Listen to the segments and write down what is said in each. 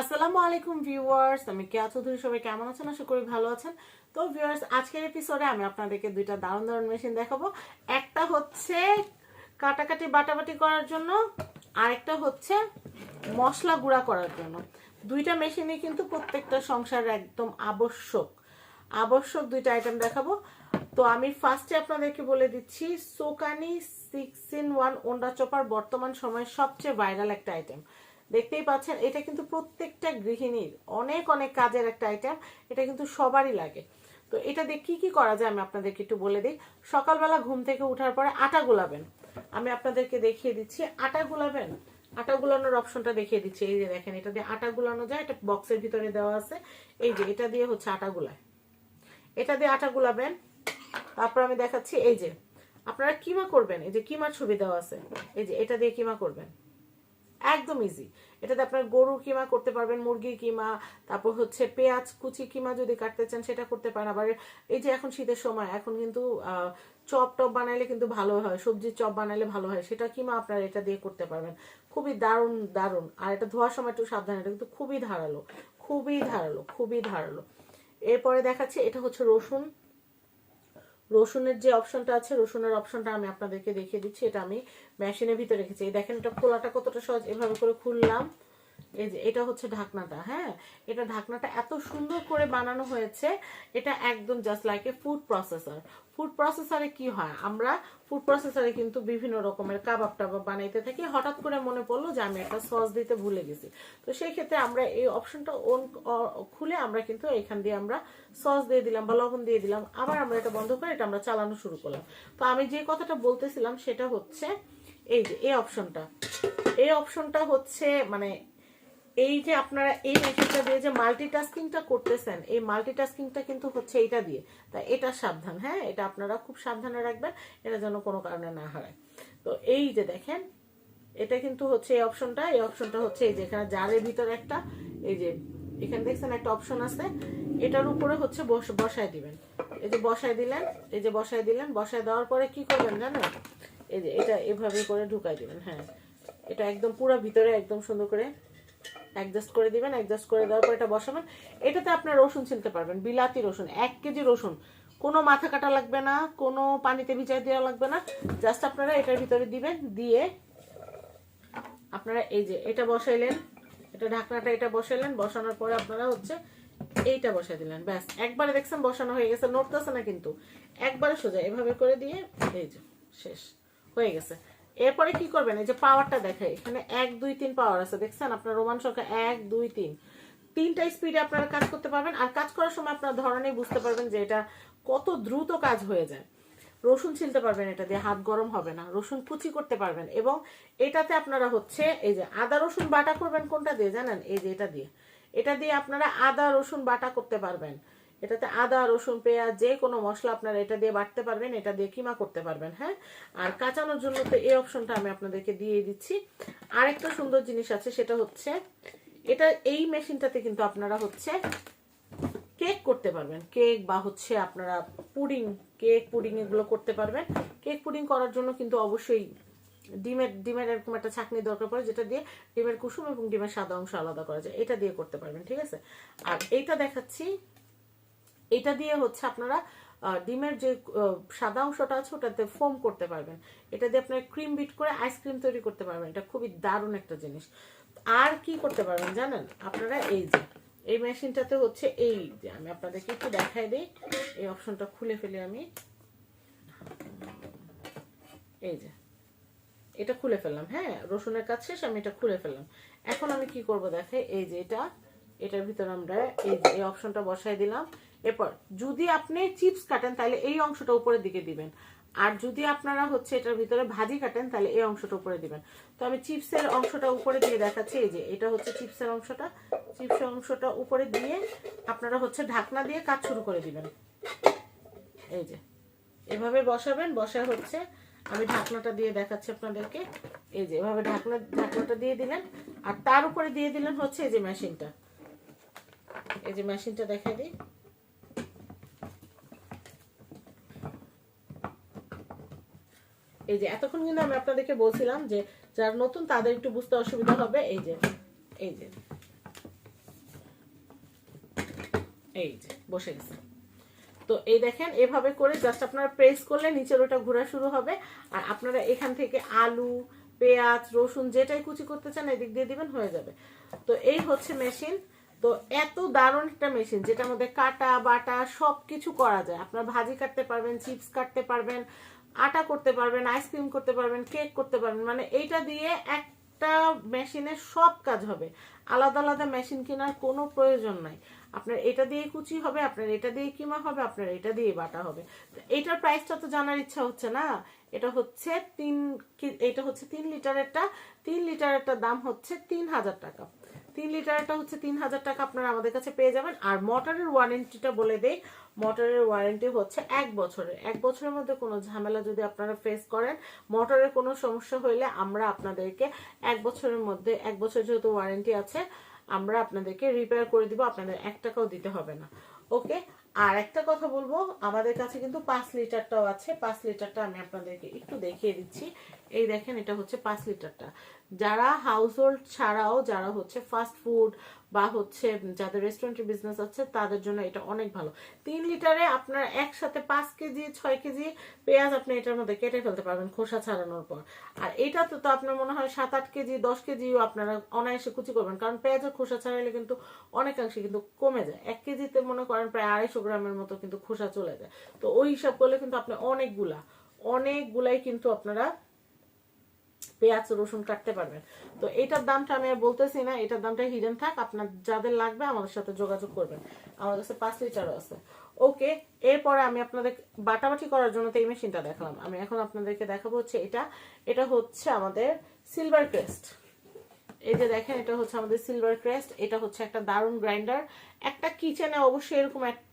আসসালামু আলাইকুম ভিউয়ার্স, আমি কেয়া চৌধুরী, সবাই কেমন আছেন? আশা করি ভালো আছেন। তো ভিউয়ার্স, আজকের এপিসোডে আমি আপনাদেরকে দুইটা দারুণ দারুণ মেশিন দেখাবো। একটা হচ্ছে কাটাকাটি বাটাবাটি করার জন্য, আরেকটা হচ্ছে মশলা গুঁড়া করার জন্য। দুইটা মেশিনই কিন্তু প্রত্যেকটা সংসারে একদম আবশ্যক। আবশ্যক দুইটা আইটেম দেখাবো। তো আমি ফার্স্টে আপনাদেরকে বলে দিচ্ছি Sokany six in one wonder chopper বর্তমান সময়ের সবচেয়ে ভাইরাল একটা আইটেম দেখতেই পাচ্ছেন, এটা কিন্তু প্রত্যেকটা গৃহিণীর, অনেক অনেক কাজের একটা আইটেম এটা কিন্তু সবারই লাগে। তো এটা দিয়ে কি কি করা যায় আমি আপনাদেরকে একটু বলে দিই। সকালবেলা ঘুম থেকে ওঠার পরে আটা গোলাবেন। আমি আপনাদেরকে দেখিয়ে দিচ্ছি, আটা গোলাবেন? আটা গুলানোর অপশনটা দেখিয়ে দিচ্ছি। এই যে দেখেন, এটা দিয়ে আটা গুলানো যায়, এটা বক্সের ভিতরে দেওয়া আছে। এই যে, এটা দিয়ে হচ্ছে আটা গুলায়। এটা দিয়ে আটা গুলাবেন। তারপর আমি দেখাচ্ছি, এই যে, আপনারা কিমা করবেন? এই যে কিমার ছবি দেওয়া আছে। এই যে, এটা দিয়ে কিমা করবেন? একদম ইজি এটাতে আপনার গরুর কিমা করতে পারবেন, মুরগির কিমা, তারপর হচ্ছে পেঁয়াজ, কুচি কিমা যদি কাটতে চান সেটা করতে পারেন। আবার এই যে এখন শীতের সময়, এখন কিন্তু চপ টপ বানাইলে কিন্তু ভালো হয়, সবজির চপ বানাইলে ভালো হয়, সেটা কিমা আপনারা এটা দিয়ে করতে পারবেন। খুবই দারুণ দারুণ। আর এটা ধোয়ার সময় একটু সাবধানে, এটা কিন্তু খুবই ধারালো খুবই ধারালো খুবই ধারালো। এরপরে দেখাচ্ছি, এটা হচ্ছে রসুন। রসুনের যে অপশনটা আছে, রসুনের অপশনটা আমি আপনাদেরকে দেখিয়ে দিচ্ছি, এটা আমি মেশিনের ভিতরে রেখেছি। দেখেন এটা খোলাটা কতটা সহজ, এভাবে করে খুললাম। এই যে, এটা হচ্ছে ঢাকনাটা হ্যাঁ? এটা ঢাকনাটা এত সুন্দর করে বানানো হয়েছে, এটা একদম just like a food processor food প্রসেসরে কি হয়? আমরা ফুড প্রসেসরে কিন্তু বিভিন্ন রকমের কাবাব টাবাব বানাইতে থাকি। হঠাৎ করে মনে পড়ল যে আমি একটা সস দিতে ভুলে গেছি। তো সেই ক্ষেত্রে আমরা এই অপশনটা অন খুলে আমরা কিন্তু এখান দিয়ে আমরা সস দিয়ে দিলাম বা লবণ দিয়ে দিলাম। আবার আমরা এটা বন্ধ করে এটা আমরা চালানো শুরু করলাম। তো আমি যে কথাটা বলতেছিলাম সেটা হচ্ছে, এই যে, এই অপশনটা এই অপশনটা হচ্ছে মানে এই যে আপনারা এই মেশিনটা দিয়ে যে মাল্টিটাস্কিংটা করতেছেন, এই মাল্টিটাস্কিংটা কিন্তু হচ্ছে এইটা দিয়ে। তাই এটা সাবধান হ্যাঁ? এটা আপনারা খুব সাবধানে রাখবেন, এটা যেন কোনো কারণে না হারায়। তো এই যে দেখেন, এটা কিন্তু হচ্ছে এই অপশনটা এই অপশনটা হচ্ছে এই যে এখানে জারের ভিতরে একটা, এই যে এখানে দেখছেন একটা অপশন আছে, এটার উপরে হচ্ছে বস- বসায় দিবেন। এই যে বসায় দিলেন, এই যে বসায় দিলেন, বসায় দেওয়ার পরে কি করবেন জানেন? এই যে এটা এভাবে করে ঢুকাই দিবেন হ্যাঁ। এটা একদম পুরো ভিতরে একদম সুন্দর করে অ্যাডজাস্ট করে দিবেন অ্যাডজাস্ট করে দেওয়ার পর এটা বসাবেন। এটাতে আপনার রসুন ছিলতে পারবেন, বিলাতি রসুন, এক কেজি রসুন। কোনো মাথা কাটা লাগবে না, কোনো পানিতে ভিজাই দেওয়া লাগবে না। জাস্ট আপনারা এটার ভিতরে দিবেন, দিয়ে আপনারা এই যে এটা বসাইলেন, এটা ঢাকনাটা এটা বসাইলেন, বসানোর পরে আপনারা হচ্ছে এইটা বসাই দিলেন, ব্যাস। একবারে দেখছেন বসানো হয়ে গেছে, নড়তেছে না কিন্তু। একবারে সোজা, এভাবে করে দিয়ে, এই যে, শেষ, হয়ে গেছে। এরপরে কি করবেন? এই যে পাওয়ারটা দেখাই। এখানে এক, দুই, তিন পাওয়ার আছে। দেখছেন? আপনার রোমান সংখ্যা এক, দুই, তিন। তিনটা স্পিডে আপনারা কাজ করতে পারবেন। আর কাজ করার সময় আপনার ধরনেই বুঝতে পারবেন যে এটা কত দ্রুত কাজ হয়ে যায়। রসুন ছিলতে পারবেন এটা দিয়ে, হাত গরম হবে না। রসুন কুচি করতে পারবেন এবং এটাতে আপনারা হচ্ছে এই যে আদা, রসুন বাটা করবেন কোনটা দিয়ে জানেন? এই যে এটা দিয়ে। এটা দিয়ে আপনারা আদা, রসুন বাটা করতে পারবেন। এটাতে আদা, রসুন, পেঁয়াজ, যে কোনো মশলা আপনারা এটা দিয়ে বাটতে পারবেন, এটা দিয়ে কিমা করতে পারবেন হ্যাঁ? আর কাঁচানোর জন্য তো এই অপশনটা আমি আপনাদেরকে দিয়ে দিচ্ছি। আরেকটা সুন্দর জিনিস আছে, সেটা হচ্ছে এটা এই মেশিনটাতে কিন্তু আপনারা হচ্ছে কেক করতে পারবেন। কেক বা হচ্ছে আপনারা পুডিং, কেক পুডিং এগুলো করতে পারবেন। কেক পুডিং করার জন্য কিন্তু অবশ্যই ডিমের ডিমের এরকম একটা ছাকনি দরকার পড়ে, যেটা দিয়ে ডিমের কুসুম এবং ডিমের সাদা অংশ আলাদা করা যায়। এটা দিয়ে করতে পারবেন, ঠিক আছে? আর এইটা দেখাচ্ছি এটা দিয়ে হচ্ছে আপনারা ডিমের যে সাদা অংশটা আছে ওটাতে ফোম করতে পারবেন। এটা দিয়ে আপনারা ক্রিম বিট করে আইসক্রিম তৈরি করতে পারবেন। এটা খুবই দারুণ একটা জিনিস। আর কি করতে পারবেন জানেন? আপনারা এই যে, এই মেশিনটাতে হচ্ছে এই যে, আমি আপনাদেরকে একটু দেখাই দিই। এই অপশনটা খুলে ফেলি আমি। এই যে, এটা খুলে ফেললাম। হ্যাঁ রসুনের কাজ শেষ, আমি এটা খুলে ফেললাম। এখন আমি কি করব দেখে? এই যে এটা, এটার ভিতরে আমরা এই অপশনটা বসাই দিলাম। এরপর, যদি আপনি চিপস কাটেন, তাহলে এই অংশটা উপরের দিকে দিবেন। আর যদি আপনারা হচ্ছে এটার ভিতরে ভাজি কাটেন, তাহলে এই অংশটা উপরে দিবেন। তো আমি চিপসের অংশটা উপরে দিয়ে দেখাচ্ছি, এই যে এটা হচ্ছে চিপসের অংশটা। চিপসের অংশটা উপরে দিয়ে আপনারা হচ্ছে ঢাকনা দিয়ে কাজ শুরু করে দিবেন। এই যে, এভাবে বসাবেন বসা হচ্ছে, আমি ঢাকনাটা দিয়ে দেখাচ্ছি আপনাদেরকে। এই যে, এভাবে ঢাকনা, ঢাকনাটা দিয়ে দিলেন, আর তার উপরে দিয়ে দিলেন হচ্ছে এই যে মেশিনটা। এই যে মেশিনটা দেখাই দিই। এই যে এতক্ষণ কিন্তু আমি আপনাদেরকে বলছিলাম যে যারা নতুন তাদের একটু বুঝতে অসুবিধা হবে। এই যে এই যে। এই যে, বসে গেছে। তো এই দেখেন, এভাবে করে জাস্ট আপনারা প্রেস করলে নিচের ওটা ঘোরা শুরু হবে। আর আপনারা এখান থেকে আলু, পেঁয়াজ, রসুন যেটাই কুচি করতে চান এদিক দিয়ে দিবেন, হয়ে যাবে। তো এই হচ্ছে মেশিন তো এত দারুণ একটা মেশিন যেটার মধ্যে কাটা, বাটা সব কিছু করা যায়। আপনারা ভাজি কাটতে পারবেন চিপস কাটতে পারবেন আটা করতে পারবেন আইসক্রিম করতে পারবেন কেক করতে পারবেন মানে এইটা দিয়ে একটা মেশিনে সব কাজ হবে। আলাদা আলাদা মেশিন কেনার কোনো প্রয়োজন নাই। আপনার এটা দিয়ে কুচি হবে, আপনার এটা দিয়ে কিমা হবে, আপনার এটা দিয়ে বাটা হবে। তো এইটার প্রাইসটা তো জানার ইচ্ছা হচ্ছে না। এটা হচ্ছে তিন এটা হচ্ছে তিন লিটারেরটা তিন লিটারেরটা দাম হচ্ছে তিন হাজার টাকা। তিন লিটারটা হচ্ছে তিন হাজার টাকা আপনারা আমাদের কাছে পেয়ে যাবেন। আর মোটরের ওয়ারেন্টিটা বলে দেই, মোটরের ওয়ারেন্টি হচ্ছে এক বছরের। এক বছরের মধ্যে কোনো ঝামেলা যদি আপনারা ফেস করেন, মোটরের কোনো সমস্যা হইলে আমরা আপনাদেরকে এক বছরের মধ্যে, এক বছর যেহেতু ওয়ারেন্টি আছে, আমরা আপনাদেরকে রিপেয়ার করে দিব, আপনাদের এক টাকাও দিতে হবে না। ওকে আর একটা কথা বলব, আমাদের কাছে কিন্তু পাঁচ লিটারটাও আছে। পাঁচ লিটারটা আমি আপনাদেরকে একটু দেখিয়ে দিচ্ছি। এই দেখেন, এটা হচ্ছে পাঁচ লিটারটা। যারা হাউস হোল্ড ছাড়াও, যারা হচ্ছে ফাস্ট ফুড বা হচ্ছে যাদের রেস্টুরেন্টের বিজনেস আছে, তাদের জন্য এটা অনেক ভালো। তিন লিটারে আপনার একসাথে পাঁচ কেজি, ছয় কেজি পেঁয়াজ আপনি এটার মধ্যে কেটে ফেলতে পারবেন খোসা ছাড়ানোর পর। আর এটা তো আপনার মনে হয় সাত আট কেজি, দশ কেজিও আপনারা অনায়াসে কুচি করবেন, কারণ পেঁয়াজের খোসা ছাড়াইলে কিন্তু অনেকাংশে কিন্তু কমে যায়। এক কেজিতে মনে করেন প্রায় আড়াইশো গ্রামের মতো কিন্তু খোসা চলে যায়। তো ওই হিসাব করলে কিন্তু আপনি অনেকগুলা, অনেকগুলাই কিন্তু আপনারা পেঁয়াজ, রসুন কাটতে পারবেন। তো এটার দামটা আমি আর বলতেছি না, এটার দামটা হিডেন থাক, আপনার যাদের লাগবে আমাদের সাথে যোগাযোগ করবেন। আমার কাছে পাঁচ লিটারও আছে। ওকে, এরপরে আমি আপনাদের বাটাবাটি করার জন্য তো এই মেশিনটা দেখালাম। আমি এখন আপনাদেরকে দেখাবো হচ্ছে এটা। এটা হচ্ছে আমাদের সিলভার ক্রেস্ট এই যে দেখেন, এটা হচ্ছে আমাদের সিলভার ক্রেস্ট এটা হচ্ছে একটা দারুণ গ্রাইন্ডার একটা কিচেনে অবশ্যই এরকম একটা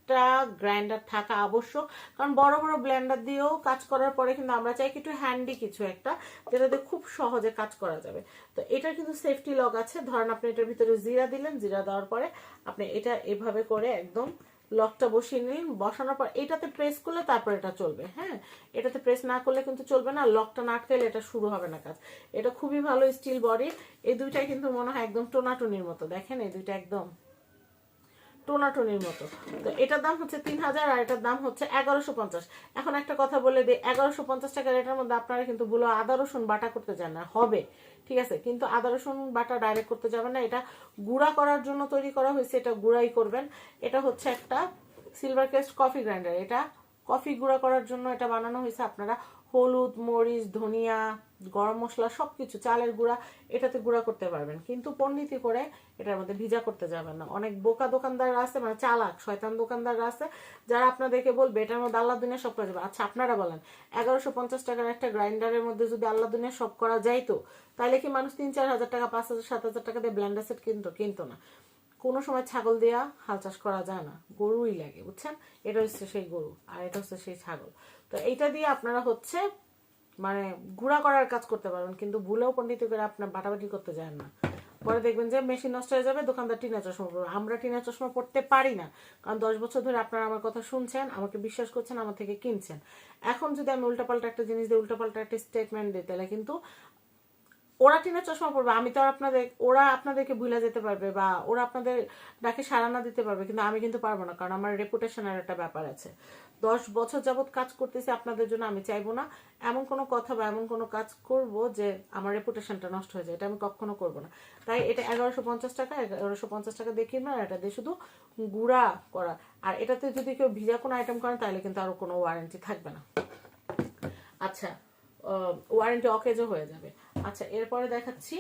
গ্রাইন্ডার থাকা আবশ্যক। কারণ বড় বড় ব্লেন্ডার দিয়েও কাজ করার পরে কিন্তু আমরা চাই একটু হ্যান্ডি কিছু একটা যেটাতে খুব সহজে কাজ করা যাবে। তো এটার কিন্তু সেফটি লক আছে। ধরেন আপনি এটার ভিতরে জিরা দিলেন, জিরা দেওয়ার পরে আপনি এটা এভাবে করে একদম লকটা বসিয়ে নিন বসানোর পর এটাতে প্রেস করলে তারপর এটা চলবে হ্যাঁ? এটাতে প্রেস না করলে কিন্তু চলবে না, লকটা না আটকাইলে এটা শুরু হবে না কাজ। এটা খুবই ভালো স্টিল বডির এই দুইটাই কিন্তু মনে হয় একদম টোনাটুনির মতো। দেখেন এই দুইটা একদম টোনাটনির মতো। তো এটার দাম হচ্ছে তিন হাজার আর এটার দাম হচ্ছে এগারোশো পঞ্চাশ। এখন একটা কথা বলে দিই, এগারোশো পঞ্চাশ টাকা এটার মধ্যে আপনারা কিন্তু বলো আদা, রসুন বাটা করতে চান না, হবে, ঠিক আছে? কিন্তু আদা, রসুন বাটা ডাইরেক্ট করতে যাবেন না, এটা গুঁড়া করার জন্য তৈরি করা হয়েছে, এটা গুঁড়াই করবেন। এটা হচ্ছে একটা সিলভার কেস্ট কফি গ্রাইন্ডার এটা কফি গুঁড়া করার জন্য এটা বানানো হয়েছে। আপনারা হলুদ, মরিচ, ধনিয়া, গরম মশলা সব কিছু চালের গুঁড়া এটাতে গুঁড়া করতে পারবেন। কিন্তু পণ্ডিতি করে এটার মধ্যে ভিজা করতে যাবেন না। অনেক বোকা দোকানদাররা আছে মানে চালাক, শয়তান দোকানদাররা আছে, যারা আপনাদেরকে বলবে এটার মধ্যে আল্লাহ দুনিয়া সব করা যাবে। আচ্ছা আপনারা বলেন, এগারোশো পঞ্চাশ টাকার একটা গ্রাইন্ডারের মধ্যে যদি আল্লাহ দুনিয়া সব করা যাইতো, তাহলে কি মানুষ তিন চার হাজার টাকা, পাঁচ হাজার, সাত হাজার টাকা দিয়ে ব্ল্যান্ডার সেট কিনতো? কিনতো না। কোনো সময় ছাগল দেয়া হাল চাষ করা যায় না। গরুই লাগে, বুঝছেন? এটা হচ্ছে সেই গরু আর এটা হচ্ছে সেই ছাগল। তো এইটা দিয়ে আপনারা হচ্ছে মানে গুঁড়া করার কাজ করতে পারবেন, কিন্তু ভুলেও পণ্ডিত করে আপনার বাটাবাটি করতে যায় না। পরে দেখবেন যে মেশিন নষ্ট হয়ে যাবে, দোকানদার টিনা চশমা পড়বে আমরা টিনা চশমা পড়তে পারি না, কারণ দশ বছর ধরে আপনারা আমার কথা শুনছেন, আমাকে বিশ্বাস করছেন, আমার থেকে কিনছেন। এখন যদি আমি উল্টাপাল্টা একটা জিনিস দিই উল্টাপাল্টা একটা স্টেটমেন্ট দিই, তাহলে কিন্তু ওরা টিনের চশমা পড়বে আমি তো আর আপনাদের, ওরা আপনাদেরকে ভুলে যেতে পারবে বা ওরা আপনাদের ডাকে সাড়া না দিতে পারবে, কিন্তু আমি কিন্তু পারব না, কারণ আমার রেপুটেশনের একটা ব্যাপার আছে। দশ বছর যাবৎ কাজ করতেছি আপনাদের জন্য, আমি চাইব না এমন কোনো কথা বা এমন কোনো কাজ করব যে আমার রেপুটেশনটা নষ্ট হয়ে যায়, এটা আমি কখনো করব না। তাই এটা এগারোশো পঞ্চাশ টাকা, এগারোশো পঞ্চাশ টাকা কিনবেন আর এটা দিয়ে শুধু গুঁড়া করা। আর এটাতে যদি কেউ ভিজা কোনো আইটেম করেন তাহলে কিন্তু আরও কোনো ওয়ারেন্টি থাকবে না। আচ্ছা ওয়ারেন্টি অকেজও হয়ে যাবে। আচ্ছা এরপরে দেখাচ্ছি।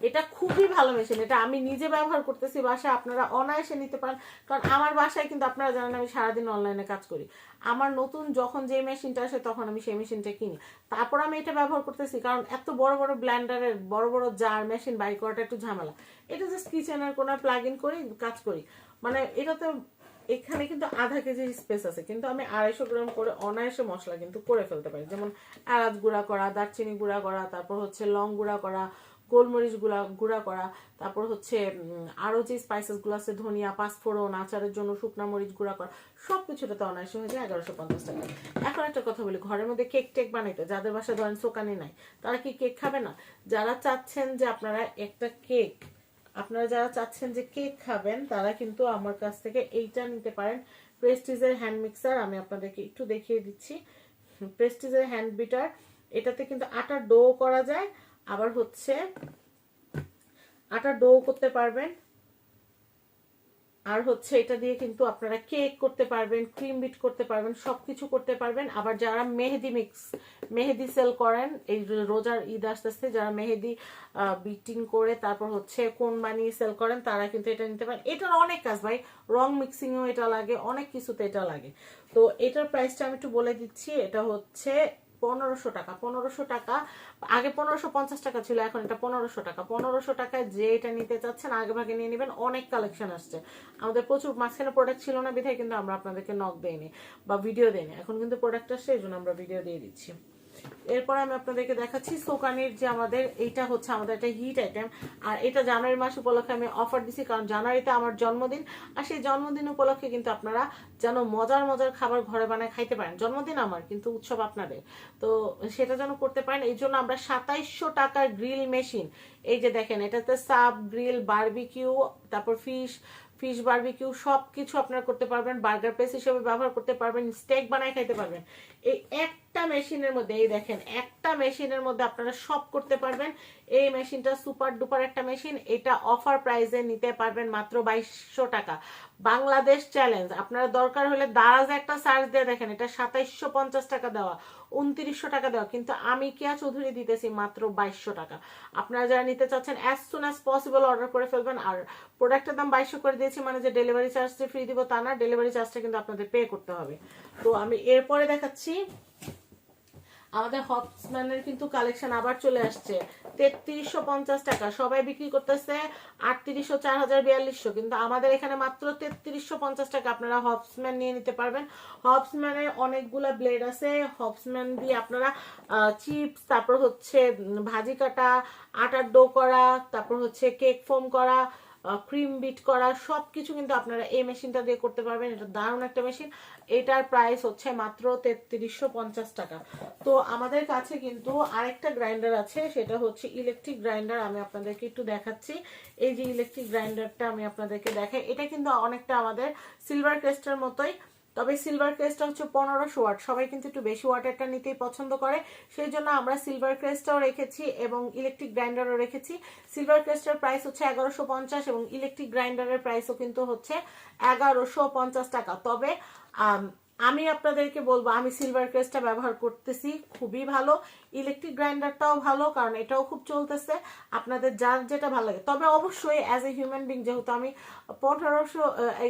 এটা খুবই ভালো মেশিন এটা আমি নিজে ব্যবহার করতেছি, বাসায় আপনারা অনায়াসে নিতে পারেন। কারণ আমার বাসায় কিন্তু আপনারা জানেন, আমি সারাদিন অনলাইনে কাজ করি। আমার নতুন যখন যে মেশিনটা আসে, তখন আমি সেই মেশিনটা কিনি। তারপর আমি এটা ব্যবহার করতেছি, কারণ এত বড় বড় ব্ল্যান্ডারের বড় বড় জার মেশিন বাই করাটা একটু ঝামেলা। এটা জাস্ট কিচেনের কোনো প্লাগ ইন করি, কাজ করি। মানে এটাতে এখানে কিন্তু আধা কেজি স্পেস আছে। কিন্তু আমি আড়াইশো গ্রাম করে অনায়াসে মশলা কিন্তু করে ফেলতে পারি। যেমন এলাচ গুঁড়া করা দারচিনি গুঁড়া করা তারপর হচ্ছে লং গুঁড়া করা গোলমরিচ গুঁড়া গুঁড়া করা তারপর হচ্ছে উম, আরও যে স্পাইসেসগুলো আছে ধনিয়া পাঁচফোড়ন আচারের জন্য শুকনা মরিচ গুঁড়া করা সব কিছুটাতে অনায়াসে হয়ে যায় এগারোশো পঞ্চাশ টাকা। এখন একটা কথা বলি ঘরের মধ্যে কেক টেক বানাইতে যাদের বাসায় ধরেন সোকানি নাই তারা কি কেক খাবে না? যারা চাচ্ছেন যে আপনারা একটা কেক আপনারা যারা চাচ্ছেন যে কেক খাবেন, তারা কিন্তু আমার কাছ থেকে এইটা নিতে পারেন। প্রেস্টিজের হ্যান্ড মিক্সার, আমি আপনাদেরকে একটু দেখিয়ে দিচ্ছি। প্রেস্টিজের হ্যান্ড বিটার, এটাতে কিন্তু আটা ডো করা যায়। আবার হচ্ছে আটা ডো করতে পারবেন। আর হচ্ছে এটা দিয়ে কিন্তু আপনারা কেক করতে পারবেন ক্রিম বিট করতে পারবেন, সবকিছু করতে পারবেন। আবার যারা মেহেদি মিক্স মেহেদি সেল করেন, এই রোজার ঈদ আস্তে আস্তে যারা মেহেদি বিটিং করে তারপর হচ্ছে কোন বানিয়ে সেল করেন, তারা কিন্তু এটা নিতে পারেন। এটার অনেক কাজ ভাই রং মিক্সিংও এটা লাগে, অনেক কিছুতে এটা লাগে। তো এটার প্রাইসটা আমি একটু বলে দিচ্ছি, এটা হচ্ছে পনেরোশো টাকা পনেরোশো টাকা, আগে পনেরোশো পঞ্চাশ টাকা ছিল, এখন এটা পনেরোশো টাকা। পনেরোশো টাকায় যে এটা নিতে চাচ্ছেন, আগে ভাগে নিয়ে নেবেন, অনেক কালেকশন আসছে। আমাদের প্রচুর, মাঝখানে প্রোডাক্ট ছিল না বিধায় কিন্তু আমরা আপনাদেরকে নক দেয়নি বা ভিডিও দেয়নি এখন কিন্তু প্রোডাক্ট আসছে, এই জন্য আমরা ভিডিও দিয়ে দিচ্ছি। এরপর আমি আপনাদেরকে দেখাচ্ছি সোকানির যে আমাদের, এইটা হচ্ছে আমাদের একটা হিট আইটেম আর এটা জানুয়ারি মাস উপলক্ষে আমি অফার দিছি, কারণ জানুয়ারিতে আমার জন্মদিন। আর সেই জন্মদিন উপলক্ষে কিন্তু আপনারা যেন মজার মজার খাবার ঘরে বানায় খাইতে পারেন। জন্মদিন আমার, কিন্তু উৎসব আপনাদের। তো সেটা যেন করতে পারেন। এই জন্য আমরা সাতাইশশো টাকার গ্রিল মেশিন এই যে দেখেন, এটাতে সাব গ্রিল বার্বিকিউ তারপর ফিশ ফিশ বার্বিকিউ সব কিছু আপনারা করতে পারবেন। বার্গার প্রেস হিসেবে ব্যবহার করতে পারবেন স্টেক বানায় খাইতে পারবেন। এই একটা মেশিনের মধ্যে, এই দেখেন, একটা মেশিনের মধ্যে আপনারা সব করতে পারবেন। এই মেশিনটা সুপার ডুপার একটা মেশিন, এটা অফার প্রাইসে নিতে পারবেন মাত্র বাইশশো টাকা। বাংলাদেশ চ্যালেঞ্জ আপনারা দরকার হলে দারাজ একটা সার্চ দিয়ে দেখেন, এটা সাতাইশশো পঞ্চাশ টাকা দেওয়া, উনত্রিশশো টাকা দেওয়া, কিন্তু আমি কেয়া চৌধুরী দিতেছি মাত্র বাইশশো টাকা। আপনারা যারা নিতে চাচ্ছেন as soon as possible order করে ফেলবেন, আর প্রোডাক্টের দাম বাইশশো করে দিয়েছি মানে যে ডেলিভারি চার্জটা ফ্রি দিব তা না ডেলিভারি চার্জটা কিন্তু আপনাদের পে করতে হবে। তো আমি এরপরে দেখাচ্ছি আমাদের হপসম্যানের কিন্তু কালেকশন আবার চলে আসছে। তেত্রিশশো পঞ্চাশ টাকা। সবাই বিক্রি করতেছে আটত্রিশশো, চার হাজার, বিয়াল্লিশশো। কিন্তু আমাদের এখানে মাত্র তেত্রিশশো পঞ্চাশ টাকা আপনারা হপসম্যান নিয়ে নিতে পারবেন। হপসম্যানের অনেকগুলা ব্লেড আছে। হপসম্যান দিয়ে আপনারা চিপস তারপর হচ্ছে ভাজি কাটা, আটার ডো করা, তারপর হচ্ছে কেক ফোম করা ক্রিম বিট করা সব কিছু কিন্তু আপনারা এই মেশিনটা দিয়ে করতে পারবেন। এটা দারুণ একটা মেশিন এটার প্রাইস হচ্ছে মাত্র তেত্রিশশো পঞ্চাশ টাকা। তো আমাদের কাছে কিন্তু আরেকটা গ্রাইন্ডার আছে, সেটা হচ্ছে ইলেকট্রিক গ্রাইন্ডার আমি আপনাদেরকে একটু দেখাচ্ছি। এই যে ইলেকট্রিক গ্রাইন্ডারটা আমি আপনাদেরকে দেখাই, এটা কিন্তু অনেকটা আমাদের সিলভার ক্রেস্টের মতোই। তবে সিলভার ক্রেস্টটা হচ্ছে পনেরোশো ওয়াট। সবাই কিন্তু একটু বেশি ওয়াটারটা নিতেই পছন্দ করে। সেই জন্য আমরা সিলভার ক্রেস্টটাও রেখেছি এবং ইলেকট্রিক গ্রাইন্ডারও রেখেছি। সিলভার ক্রেস্টের প্রাইস হচ্ছে এগারোশো পঞ্চাশ এবং ইলেকট্রিক গ্রাইন্ডারের প্রাইসও কিন্তু হচ্ছে এগারোশো পঞ্চাশ টাকা। তবে, আমি আপনাদেরকে বলব, আমি সিলভার ক্রেস্টটা ব্যবহার করতেছি, খুবই ভালো। ইলেকট্রিক গ্রাইন্ডারটাও ভালো, কারণ এটাও খুব চলতেছে। আপনাদের যার যেটা ভালো লাগে। তবে অবশ্যই অ্যাজ এ হিউম্যান বিং যেহেতু আমি পনেরোশো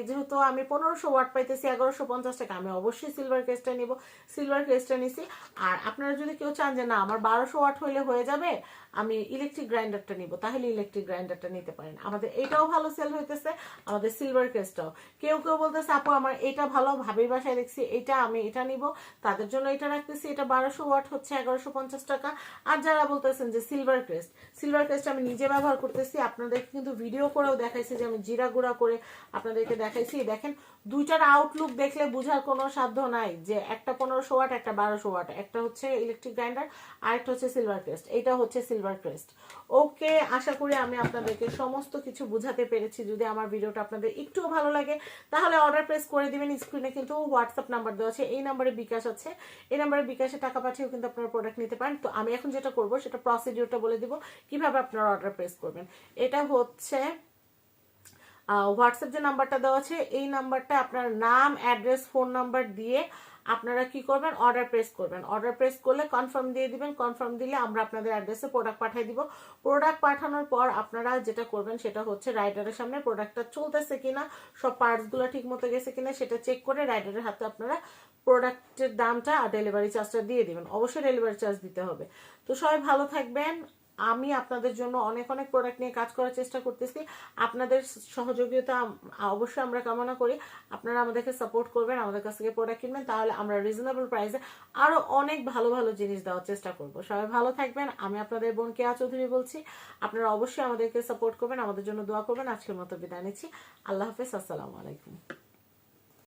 যেহেতু আমি পনেরোশো ওয়াট পাইতেছি, এগারোশো পঞ্চাশ টাকা, আমি অবশ্যই সিলভার কেসটা নিব। সিলভার ক্রেস্টটা নিছি। আর আপনারা যদি কেউ চান যে, না, আমার বারোশো ওয়াট হইলে হয়ে যাবে, আমি ইলেকট্রিক গ্রাইন্ডারটা নিব, তাহলে ইলেকট্রিক গ্রাইন্ডারটা নিতে পারেন। আমাদের এটাও ভালো সেল হইতেছে, আমাদের সিলভার ক্রেস্টটাও কেউ কেউ বলতেছে, আপু, আমার এটা ভালো, ভাবির বাসায় দেখছি, এটা আমি এটা নিব, তাদের জন্য এটা রাখতেছি, এটা বারোশো ওয়াট হচ্ছে, এগারোশো পঞ্চাশ টাকা। আর যারা বলতেছেন যে সিলভার ক্রেস্ট সিলভার ক্রেস্ট আমি নিজে ব্যবহার করতেছি। আপনাদেরকে কিন্তু ভিডিও করেও দেখাইছি যে আমি জিরা গুঁড়া করে আপনাদেরকে দেখাইছি। দেখেন, দুইটার আউটলুক দেখলে বুঝার কোনো সাধ্য নাই যে একটা পনেরোশো ওয়াট, একটা বারোশো ওয়াট। একটা হচ্ছে ইলেকট্রিক গ্রাইন্ডার আর একটা হচ্ছে সিলভার ক্রেস্ট এটা হচ্ছে সিলভার ক্রেস্ট ওকে আশা করি আমি আপনাদেরকে সমস্ত কিছু বুঝাতে পেরেছি। যদি আমার ভিডিওটা আপনাদের একটুও ভালো লাগে, তাহলে অর্ডার প্রেস করে দিবেন। স্ক্রিনে কিন্তু হোয়াটসঅ্যাপ নাম্বার দেওয়া আছে। এই নাম্বারে বিকাশ আছে। এই নাম্বারে বিকাশে টাকা পাঠিয়েও কিন্তু আপনারা প্রোডাক্ট নিতে পারেন। তো আমি এখন যেটা করব, সেটা প্রসিডিওরটা বলে দিব। কীভাবে আপনারা অর্ডার প্লেস করবেন? এটা হচ্ছে হোয়াটসঅ্যাপ যে নাম্বারটা দেওয়া আছে, এই নাম্বারটা আপনার নাম অ্যাড্রেস ফোন নাম্বার দিয়ে আপনারা কি করবেন? অর্ডার প্রেস করবেন। অর্ডার প্রেস করলে কনফার্ম দিয়ে দিবেন। কনফার্ম দিলে আমরা আপনাদের অ্যাড্রেসে প্রোডাক্ট পাঠিয়ে দিব। প্রোডাক্ট পাঠানোর পর আপনারা যেটা করবেন সেটা হচ্ছে রাইডারের সামনে প্রোডাক্টটা চলতেছে কিনা, সব পার্টসগুলো ঠিক মতো গেছে কিনা সেটা চেক করে রাইডারের হাতে আপনারা প্রোডাক্টের দামটা আর ডেলিভারি চার্জটা দিয়ে দিবেন। অবশ্যই ডেলিভারি চার্জ দিতে হবে। তো সবাই ভালো থাকবেন। আমি আপনাদের জন্য অনেক অনেক প্রোডাক্ট নিয়ে কাজ করার চেষ্টা করতেছি। আপনাদের সহযোগিতা অবশ্যই আমরা কামনা করি। আপনারা আমাদেরকে সাপোর্ট করবেন, আমাদের কাছ থেকে প্রোডাক্ট কিনবেন, তাহলে আমরা রিজনেবল প্রাইসে আরও অনেক ভালো ভালো জিনিস দেওয়ার চেষ্টা করব। সবাই ভালো থাকবেন। আমি আপনাদের বোন কেয়া চৌধুরী বলছি। আপনারা অবশ্যই আমাদেরকে সাপোর্ট করবেন, আমাদের জন্য দোয়া করবেন। আজকের মতো বিদায় নিচ্ছি। আল্লাহ হাফেজ, আসসালামু আলাইকুম।